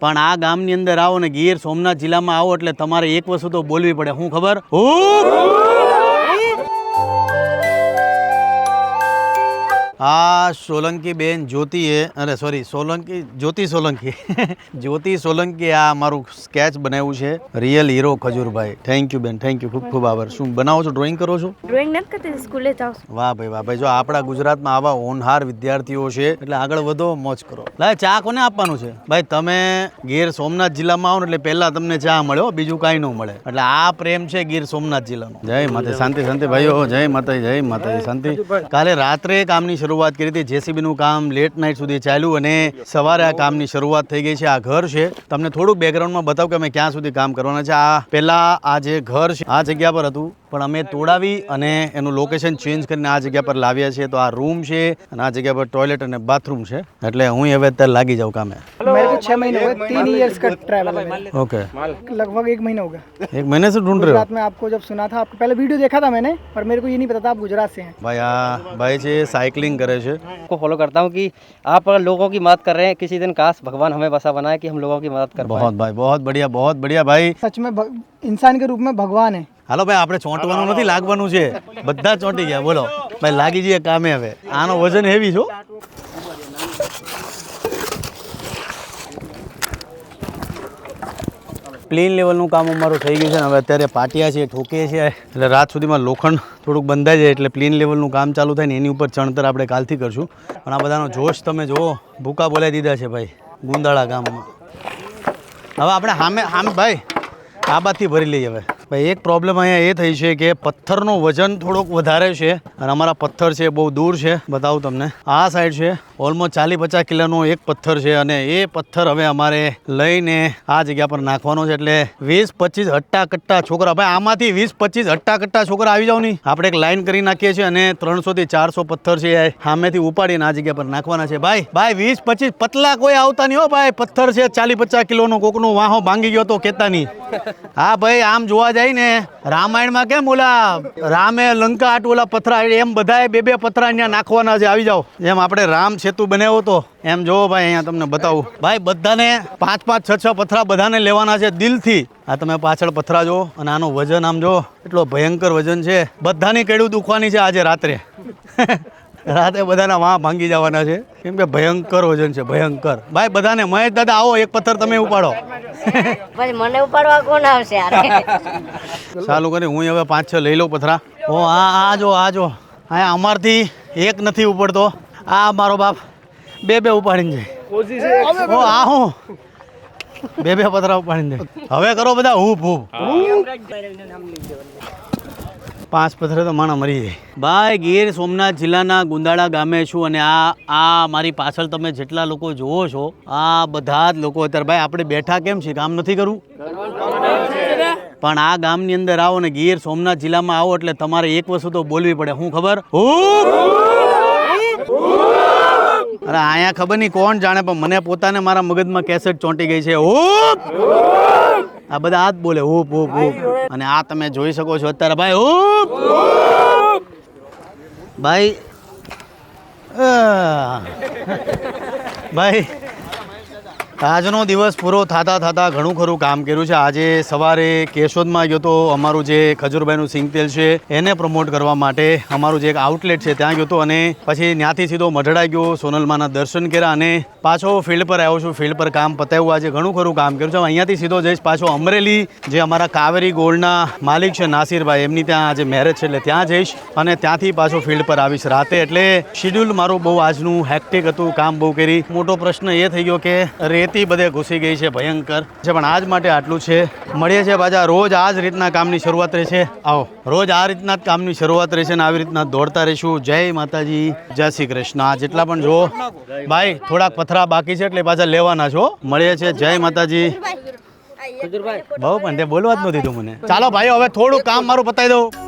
પણ આ ગામની અંદર આવો ને ગીર સોમનાથ જિલ્લામાં આવો એટલે તમારે એક વસ્તુ તો બોલવી પડે. હું ખબર? હું આ સોલંકી બેન જ્યોતિએ અરે સોરી સોલંકી જ્યોતિ સોલંકી. જ્યોતિ સોલંકી આ મારું સ્કેચ બનાવ્યું છે રિયલ હીરો ખજૂરભાઈ. થેન્ક યુ બેન થેન્ક યુ ખૂબ ખૂબ આભાર. શું બનાવો છો ડ્રોઈંગ કરો છો? ડ્રોઈંગ નથી કરતી સ્કૂલે જાઉં વાહ ભાઈ વાહ ભાઈ. જો આપણા ગુજરાતમાં આવા હોનહાર વિદ્યાર્થીઓ છે એટલે આગળ વધો મોજ કરો. લાય ચા કોને આપવાનું છે? ભાઈ તમે ગીર સોમનાથ જિલ્લામાં આવો ને એટલે પહેલા તમને ચા મળ્યો બીજું કાંઈ ન મળે. એટલે આ પ્રેમ છે ગીર સોમનાથ જિલ્લાનો. જય માતા શાંતિ શાંતિ ભાઈઓ. જય માતા જય માતા શાંતિ. કાલે રાત્રે કામની શરૂઆત કરી હતી. જેસીબી નું કામ લેટ નાઇટ સુધી ચાલ્યું અને સવારે આ કામની શરૂઆત થઈ ગઈ છે. આ ઘર છે. તમને થોડુંક બેકગ્રાઉન્ડમાં બતાવું કે અમે ક્યાં સુધી કામ કરવાના છે. આ પહેલાં આ જે ઘર છે, આ જગ્યા પર હતું. પણ અમે તોડાવી અને એનું લોકેશન ચેન્જ કરીને આ જગ્યા પર લાવ્યા છીએ તો આ રૂમ છે અને આ જગ્યા પર ટોયલેટ અને બાથરૂમ છે એટલે હું હવે અત્યારે લાગી જાઉં કામે मेरे को छह महीने हो गए तीन ईयर्स का ट्रैवल है ओके लगभग एक महीना हो गया एक महीने से ढूंढ रहे हो रात में आपको जब सुना था आपको पहले वीडियो देखा था मैंने पर मेरे को ये नहीं पता था आप गुजरात से हैं ભાઈ આ ભાઈ છે સાયકલિંગ કરે છે को फॉलो करता हूँ कि आप अगर लोगों की मदद कर रहे हैं किसी दिन काश भगवान हमें वैसा बनाए कि हम लोगों की मदद कर पाए बहुत भाई बहुत बढ़िया बहुत बढ़िया भाई सच में भग- इंसान के रूप में भगवान है હાલો ભાઈ આપણે ચોંટવાનું નથી લાગવાનું છે. બધા ચોંટી ગયા બોલો. ભાઈ લાગી જઈએ કામે હવે. આનો વજન હેવી છો પ્લેન લેવલનું કામ અમારું થઈ ગયું છે ને હવે અત્યારે પાટિયા છે ઠોકીએ છીએ. એટલે રાત સુધીમાં લોખંડ થોડુંક બંધાઈ જાય એટલે પ્લેન લેવલનું કામ ચાલુ થાય ને એની ઉપર ચણતર આપણે કાલથી કરશું. પણ આ બધાનો જોશ તમે જુઓ ભૂકા બોલાવી દીધા છે ભાઈ ગુંદાળા ગામમાં. હવે આપણે સામે સામે ભાઈ આ ભરી લઈએ હવે. ભાઈ, એક પ્રોબ્લેમ અહીંયા એ થઈ છે કે પથ્થરનું વજન થોડોક વધારે છે અને અમારા પથ્થર છે બહુ દૂર છે, બતાવું તમને. આ સાઈડ છે ઓલમોસ્ટ ચાલીસ પચાસ કિલોનો એક પથ્થર છે અને એ પથ્થર હવે અમારે લઈને આ જગ્યા પર નાખવાનો છે. એટલે વીસ પચીસ હટ્ટા કટ્ટા છોકરા, ભાઈ, આમાંથી વીસ પચીસ હટ્ટા કટ્ટા છોકરા આવી જાવ નહીં આપણે એક લાઈન કરી નાખીએ છીએ અને ત્રણસો થી ચારસો પથ્થર છે સામેથી ઉપાડીને આ જગ્યા પર નાખવાના છે. ભાઈ ભાઈ, વીસ પચીસ પતલા કોઈ આવતા નહીં હો, ભાઈ. પથ્થર છે, ચાલીસ પચાસ કિલોનો કોકનો વાહો ભાંગી ગયો તો કેતા નહીં. હા, ભાઈ, આમ જોવા જાય ને રામાયણમાં કેમ ઓલા રામે લંકા આટ ઓલા પથરા એમ બધાએ બે બે પથરા અહીંયા નાખવાના છે. આવી જાઓ. જેમ આપણે રામ સેતુ બનાવ્યો તો એમ જોવો ભાઈ, અહીંયા તમને બતાવું. ભાઈ, બધાને પાંચ પાંચ છ છ પથરા બધાને લેવાના છે દિલથી. આ તમે પાછળ પથરા જો અને આનું વજન આમ જો એટલો ભયંકર વજન છે. બધાની કેડું દુખવાની છે આજે રાત્રે. રાતે બધાના વાં ભાંગી જવાના છે. કેમ કે ભયંકર વજન છે ભયંકર. ભાઈ બધાને મહેશ દાદા આવો એક પથ્થર તમે ઉપાડો. પછી મને ઉપાડવા કોણ આવશે ચાલુ કરી હું હવે પાંચ છ લઈ લઉં પથરા. ઓ આ આ જો આ જો. અહીંયા અમારથી એક નથી ઉપડતો. આ મારો બાપ બે બે ઉપાડીને જાય. ઓ આ હું? બે બે પથરા ઉપાડીને જાય. હવે કરો બધા હૂપ હૂપ. પાંચ પથરે તો માણા મરી જાય. ભાઈ, ગીર સોમનાથ જિલ્લાના ગુંદાળા ગામે છું અને આ આ મારી પાછળ તમે જેટલા લોકો જુઓ છો, આ બધા જ લોકો અત્યારે, ભાઈ, આપણે બેઠા કેમ છે કામ નથી કરવું? પણ આ ગામની અંદર આવો ને ગીર સોમનાથ જિલ્લામાં આવો એટલે તમારે એક વસ્તુ તો બોલવી પડે. હું ખબર! અરે, અહીંયા ખબર નહીં કોણ જાણે, પણ મને પોતાને મારા મગજમાં કેસેટ ચોંટી ગઈ છે. હૂપ આ બધા આ જ બોલે હૂપ હૂપ હૂપ. અને આ તમે જોઈ શકો છો અત્યારે ભાઈ હૂપ ભાઈ ભાઈ આજનો દિવસ પૂરો થતા થતા ઘણું ખરું કામ કર્યું છે. આજે સવારે કેશોદમાં ગયો તો અમારું જે ખજૂરભાઈનું સિંગતેલ છે, એને પ્રમોટ કરવા માટે અમારું જે એક આઉટલેટ છે ત્યાં ગયો તો અને પછી ત્યાંથી સીધો મઢડા ગયો, સોનલમાના દર્શન કર્યા અને પાછો ફિલ્ડ પર આવ્યો છું. ફિલ્ડ પર કામ પતાવ્યું. આજે ઘણું ખરું કામ કર્યું છે. અહીંયાથી સીધો જઈશ. પાછો અમરેલી, જે અમારા કાવેરી ગોલ્ડના માલિક છે નાસિરભાઈ, એમની ત્યાં આજે મેરેજ છે એટલે ત્યાં જઈશ અને ત્યાંથી પાછો ફિલ્ડ પર આવીશ રાતે. એટલે શિડ્યુલ મારું બહુ આજનું હેક્ટિક હતું, કામ બહુ કરી. મોટો પ્રશ્ન એ થઈ ગયો કે રેતી બધે ઘૂસી ગઈ છે ભયંકર. છે પણ આજ માટે આટલું છે. મળીએ છે પાછા. રોજ આ જ રીતના કામની શરૂઆત રહેશે. આવો. રોજ આ રીતના જ કામની શરૂઆત રહેશે ને આવી રીતના દોડતા રહીશું. જય માતાજી. જય શ્રી કૃષ્ણ. આ જેટલા પણ જો ભાઈ થોડાક પથરા બાકી છે એટલે પાછા લેવાના છો. મળીએ છે જય માતાજી. બહુ પણ તે બોલવા જ તું મને. ચાલો ભાઈ હવે થોડું કામ મારું પતાવી દઉં.